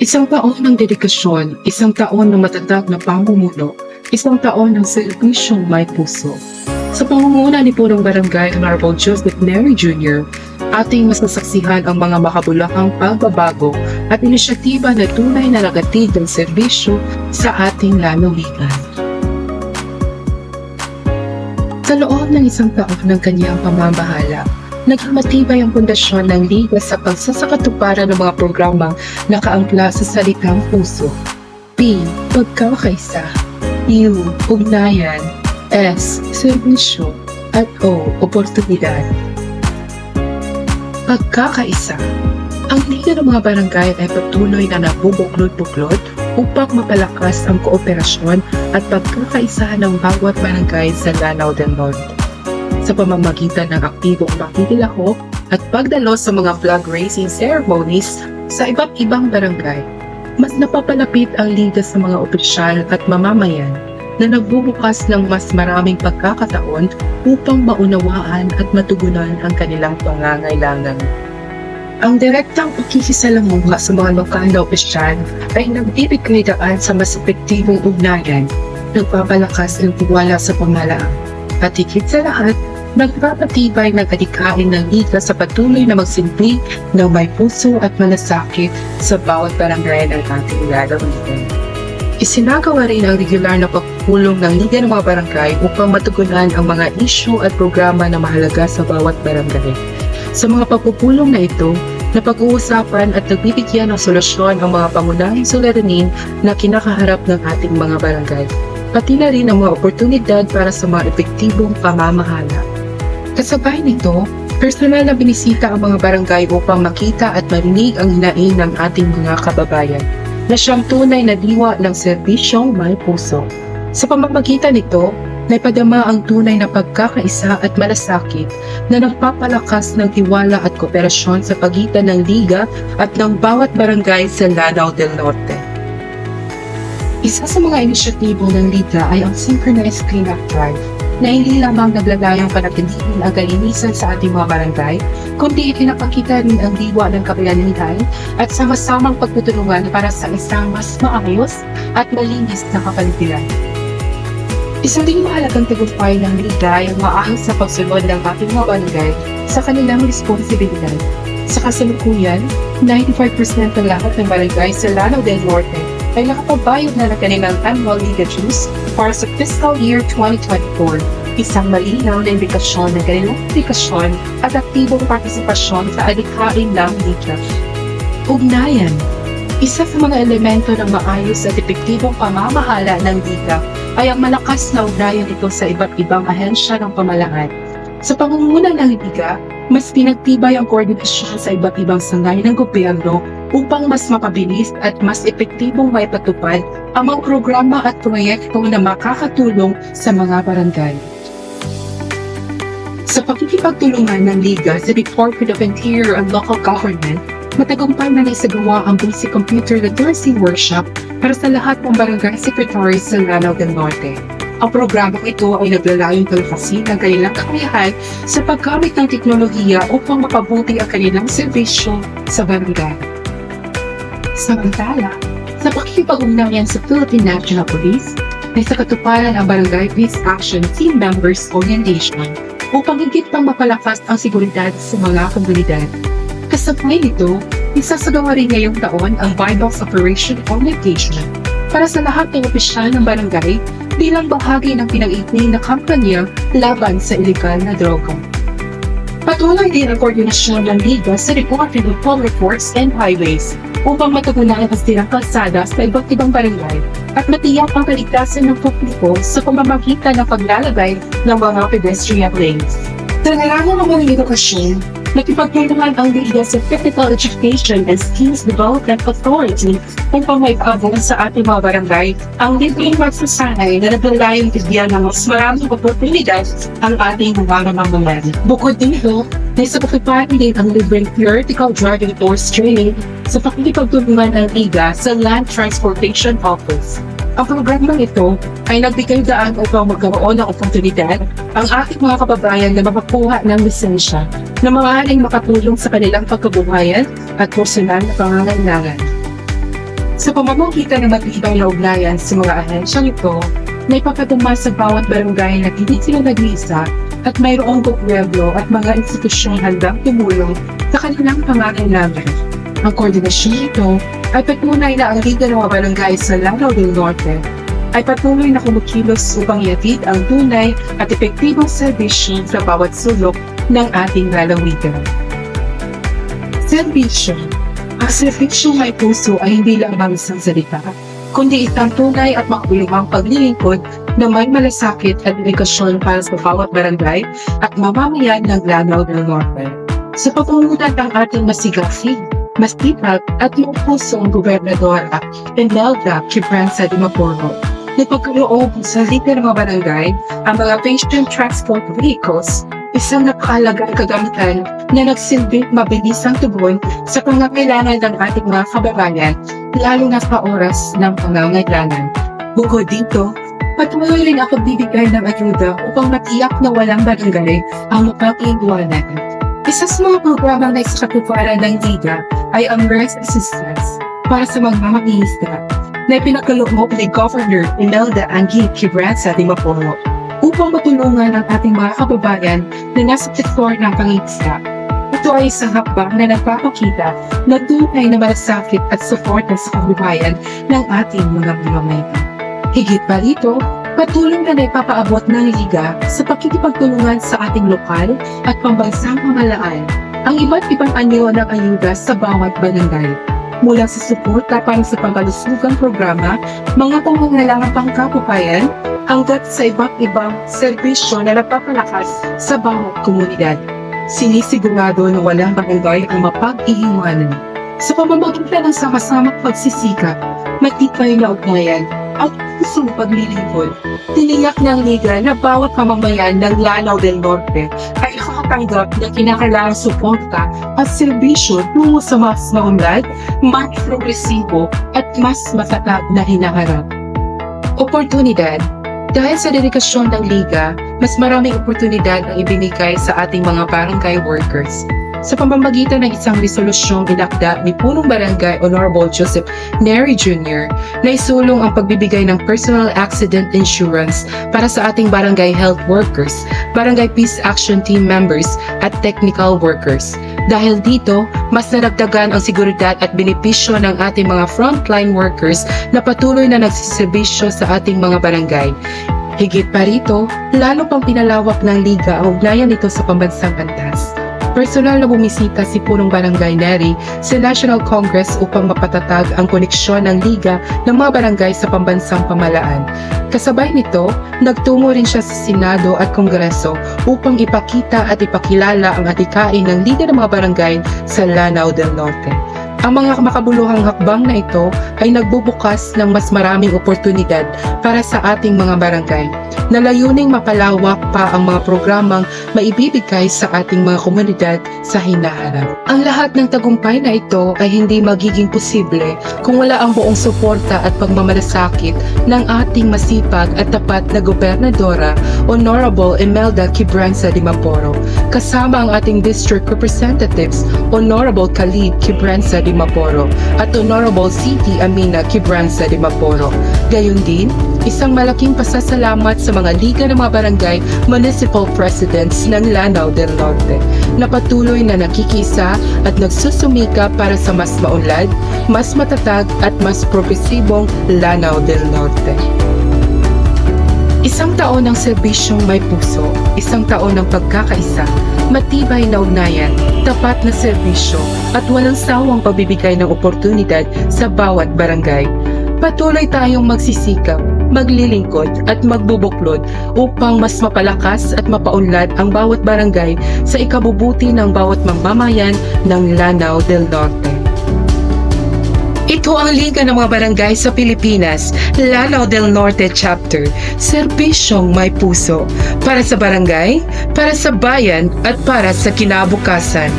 Isang taon ng dedikasyon, isang taon ng matatag na pamumuno, isang taon ng serbisyong may puso. Sa pangunguna ni Punong Barangay Honorable Joseph Neri Jr., ating masasaksihan ang mga makabulakang pagbabago at inisyatiba na tunay na nagatid ng serbisyo sa ating lalawigan. Sa loob ng isang taon ng kanyang pamamahala, naging matibay ang pundasyon ng Liga sa pagsasakatuparan ng mga programang nakaangkla sa salitang puso. P. Pagkakaisa U. Ugnayan S. Serbisyo at O. Oportunidad Pagkakaisa Ang Liga ng mga Barangay ay patuloy na nabubuklod-buklod upang mapalakas ang kooperasyon at pagkakaisa ng bawat barangay sa Lanao del Norte sa pamamagitan ng aktibong pakikilahok at pagdalo sa mga flag raising ceremonies sa iba't ibang barangay. Mas napapalapit ang liga sa mga opisyal at mamamayan na nagbubukas ng mas maraming pagkakataon upang maunawaan at matugunan ang kanilang pangangailangan. Ang direktang pakikisalamuha sa mga lokal na opisyal ay nagbibigay daan sa mas epektibong ugnayan, nagpapalakas ng tiwala sa pamalaan, at higit sa lahat, nagpapatibay ng adikain ng liga sa patuloy na magsilbi ng may puso at malasakit sa bawat barangay ng ating lalawigan. Isinagawa rin ang regular na pagpulong ng Liga ng mga Barangay upang matugunan ang mga isyu at programa na mahalaga sa bawat barangay. Sa mga pagpupulong na ito, napag-uusapan at nagbibigyan ng solusyon ang mga pangunahing suliranin na kinakaharap ng ating mga barangay, pati na rin ang mga oportunidad para sa mga epektibong pamamahala. Kasabay nito, personal na binisita ang mga barangay upang makita at marinig ang hinaing ng ating mga kababayan na siyang tunay na diwa ng serbisyong may puso. Sa pamamagitan nito, naipadama ang tunay na pagkakaisa at malasakit na nagpapalakas ng tiwala at kooperasyon sa pagitan ng Liga at ng bawat barangay sa Lanao del Norte. Isa sa mga inisyatibo ng Liga ay ang Synchronized Cleanup Drive na hindi lamang naglalayang panatilihin ang kalinisan sa ating mga barangay, kundi itinapakita rin ang diwa ng kabayanihan at sama-samang pagtutulungan para sa isang mas maayos at malinis na kapaligiran. Isang din mahalagang tagumpay ng Liga ang maayos na pagsunod ng ating mga barangay sa kanilang responsibilidad. Sa kasalukuyan, 95% ng lahat ng barangay sa Lanao del Norte ay nakapagbayad na ng kanilang annual Liga dues para sa fiscal year 2024. Isang malinaw na indikasyon ng kanilang indikasyon at aktibong partisipasyon sa adikain ng Liga. Ugnayan Isa sa mga elemento ng maayos at epektibong pamamahala ng Liga ay ang malakas na ugnayan ito sa iba't ibang ahensya ng pamalaan. Sa pangunguna ng Liga, mas pinagtibay ang koordinasyon sa iba't ibang sangay ng gobyerno upang mas mapabilis at mas epektibong maipatupad ang mga programa at proyekto na makakatulong sa mga barangay. Sa pakikipagtulungan ng Liga sa Department of Interior and Local Government, matagumpay na naisagawa ang Basic Computer Literacy Workshop para sa lahat ng barangay secretaries sa Lanao del Norte. Ang programang ito ay naglalayong talakasin ang kanilang kakayahan sa paggamit ng teknolohiya upang mapabuti ang kanilang serbisyo sa barangay. Samantala, sa pakikipag-ugnayan sa Philippine National Police, ay sa katuparan ang Barangay Peace Action Team Members Orientation upang higit pang mapalakas ang seguridad sa mga komunidad. Kasabay nito, isasagawa rin ngayong taon ang Vitals Operation Orientation para sa lahat ng opisyal ng barangay bilang bahagi ng pinag-iigning na kampanya laban sa ilegal na droga. Patuloy din ang koordinasyon ng Liga sa Department of Public Works and Highways upang matugunan ang sirang kalsada sa iba't ibang barangay at matiyak ang kaligtasan ng publiko sa pamamagitan ng paglalagay ng mga pedestrian lanes. Sa larangan ng mga edukasyon, nakipagtulungan ang Liga sa Technical Education and Skills Development Authority upang may pabor sa ating mga barangay ang libreng magsasanay na naglalayong bigyan ng mas maraming oportunidad ang ating mga mamamayan. Bukod dito, nasa pakiparan din ang libreng theoretical driving course training sa pakikipagtulungan ng Liga sa Land Transportation Office. Ang programang ito ay nagbigay daan upang magkaroon ng oportunidad ang ating mga kababayan na makakuha ng lisensya na maaaring makatulong sa kanilang pagkabuhayan at personal na pangangailangan. Sa pamamagitan ng matibay na ugnayan sa mga ahensyang ito, na ipapatuma sa bawat barangay na hindi sila nag-iisa at mayroong gobyerno at mga institusyong handang tumulong sa kanilang pangangailangan. Ang koordinasyon nito ay patunay na ang Liga ng mga Barangay sa Lanao del Norte ay patuloy na kumukilos upang iatid ang tunay at epektibong serbisyo sa bawat sulok ng ating lalawigan. Serbisyo Ang serbisyo may puso ay hindi lamang isang salita, kundi isang tunay at makabuluhang paglilingkod na may malasakit at dedikasyon para sa bawat barangay at mamamayan ng Lanao del Norte. Sa pagpungunan ng ating masigasi, masipag at yung pusong gobernadora Imelda Quibranza de Maporo na pagkaloob sa ng mga barangay ang mga patient transport vehicles isang napakahalagang kagamitan na nagsilbing mabilisang tugon sa pangangailangan ng ating mga kababayan, lalo na sa oras ng pangangailangan. Bukod dito, patuloy rin ako bibigay ng ayuda upang matiyak na walang barangay ang mapag-iwanan. Isa sa mga programang na isakatuparan ng Liga ay ang Rest Assistance para sa mga mamamagistra na ipinakaloob ni Governor Imelda Anggi Quibranza de Maporo upang matulungan ang ating mga kababayan na nasa sektor ng pangingisda. Ito ay isang hakbang na nagpapakita na tunay na malasakit at suporta sa kabuhayan ng ating mga mamamayan. Higit pa rito, patuloy na naipapaabot ng Liga sa pakikipagtulungan sa ating lokal at pambansang pamalaan ang iba't ibang anyo ng ayuda sa bawat barangay mula sa suporta para sa pangkalusugang programa, mga pangangailangan pang kapupayan, hanggat sa iba't ibang serbisyo na nagpapalakas sa bawat komunidad. Sinisigurado na walang barangay ang mapag-iiwanan. Sa pamamagitan ng sama-samang pagsisikap, matibay na ugnayan at pusong paglilingkod, tiniyak ng Liga na bawat mamamayan ng Lanao del Norte ay nakakatanggap ng kinakailangang suporta at serbisyo tungo sa mas maunlad, mas progresibo at mas matatag na hinaharap. Oportunidad dahil sa dedikasyon ng Liga, mas maraming oportunidad ang ibinigay sa ating mga barangay workers. Sa pamamagitan ng isang resolusyong inakda ni Punong Barangay Honorable Joseph Neri Jr. na isulong ang pagbibigay ng personal accident insurance para sa ating barangay health workers, barangay peace action team members at technical workers. Dahil dito, mas naragdagan ang seguridad at benepisyo ng ating mga frontline workers na patuloy na nagsiservisyo sa ating mga barangay. Higit pa rito, lalo pang pinalawak ng Liga ang ugnayan nito sa pambansang antas. Personal na bumisita si Punong Barangay Neri sa National Congress upang mapatatag ang koneksyon ng Liga ng mga barangay sa pambansang pamalaan. Kasabay nito, nagtungo rin siya sa Senado at Kongreso upang ipakita at ipakilala ang atikain ng Liga ng mga barangay sa Lanao del Norte. Ang mga makabuluhang hakbang na ito ay nagbubukas ng mas maraming oportunidad para sa ating mga barangay na layuning mapalawak pa ang mga programang maibibigay sa ating mga komunidad sa hinaharap. Ang lahat ng tagumpay na ito ay hindi magiging posible kung wala ang buong suporta at pagmamalasakit ng ating masipag at tapat na gobernadora Honorable Imelda Quibranza de Maporo kasama ang ating district representatives Honorable Khalid Quibranza de Maporo at Honorable City Amina Quibranza de Maporo. Gayon din, isang malaking pasasalamat sa mga liga ng mga barangay municipal presidents ng Lanao del Norte na patuloy na nakikisa at nagsusumika para sa mas maunlad, mas matatag at mas progresibong Lanao del Norte. Isang taon ng serbisyong may puso, isang taon ng pagkakaisa, matibay na ugnayan, tapat na serbisyo at walang sawang pagbibigay ng oportunidad sa bawat barangay. Patuloy tayong magsisikap, maglilingkod at magbubuklod upang mas mapalakas at mapaunlad ang bawat barangay sa ikabubuti ng bawat mamamayan ng Lanao del Norte. Ito ang Liga ng mga Barangay sa Pilipinas, Lanao del Norte Chapter, serbisyong may puso, para sa barangay, para sa bayan at para sa kinabukasan.